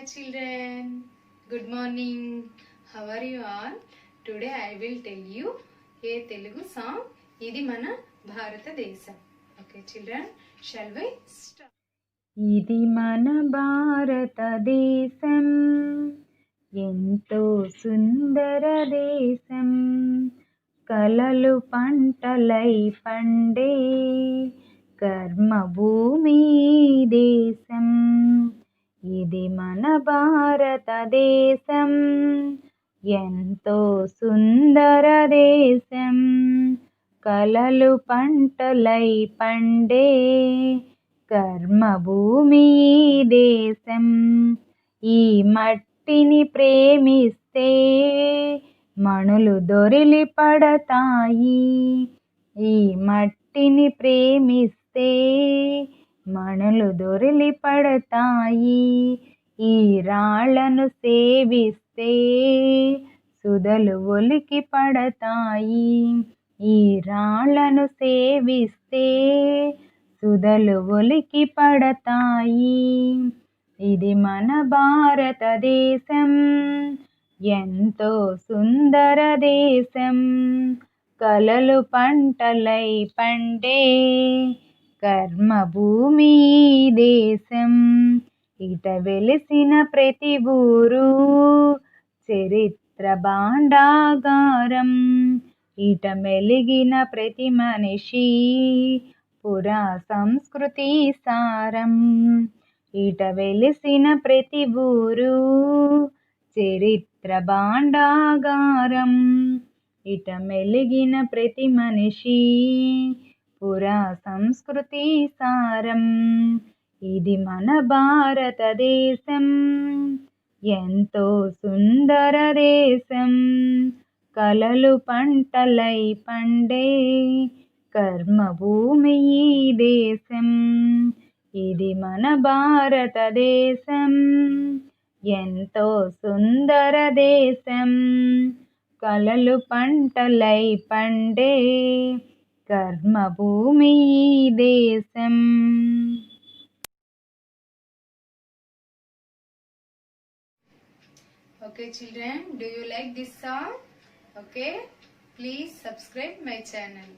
Hi children good morning how are you all today I will tell you a Telugu song ఇది మన భారతదేశం. Okay children shall we start ఇది మన భారతదేశం. ఎంతో సుందర దేశం. కలలు పంటలై పండే కర్మభూమి దేశం. ఇది మన భారతదేశం. ఎంతో సుందర దేశం. కలలు పంటలై పండే కర్మభూమి ఈ దేశం. ఈ మట్టిని ప్రేమిస్తే మణులు దొరిలి పడతాయి. ఈ మట్టిని ప్రేమిస్తే మణులు దొరిలి పడతాయి ఈ రాళ్ళను సేవిస్తే సుధలు ఒలికి పడతాయి ఈ రాళ్ళను సేవిస్తే సుధలు ఒలికి పడతాయి ఇది మన భారతదేశం ఎంతో సుందర దేశం. కలలు పంటలై పండే కర్మభూమి ఈ దేశం. ఇట వెలిసిన ప్రతి ఊరు చరిత్ర భాండాగారం. ఇట మెలిగిన ప్రతి మనిషి పురా సంస్కృతి సారం. ఇట వెలిసిన ప్రతి ఊరు చరిత్ర భాండాగారం. ఇట మెలిగిన ప్రతి మనిషి పురా సంస్కృతి సారం ఇది మన భారతదేశం. ఎంతో సుందర దేశం. కలలు పంటలై పండే కర్మభూమి ఈ దేశం. ఇది మన భారతదేశం. ఎంతో సుందర దేశం. కలలు పంటలై పండే కర్మభూమి ఈ దేశం okay children do you like this song okay please subscribe my channel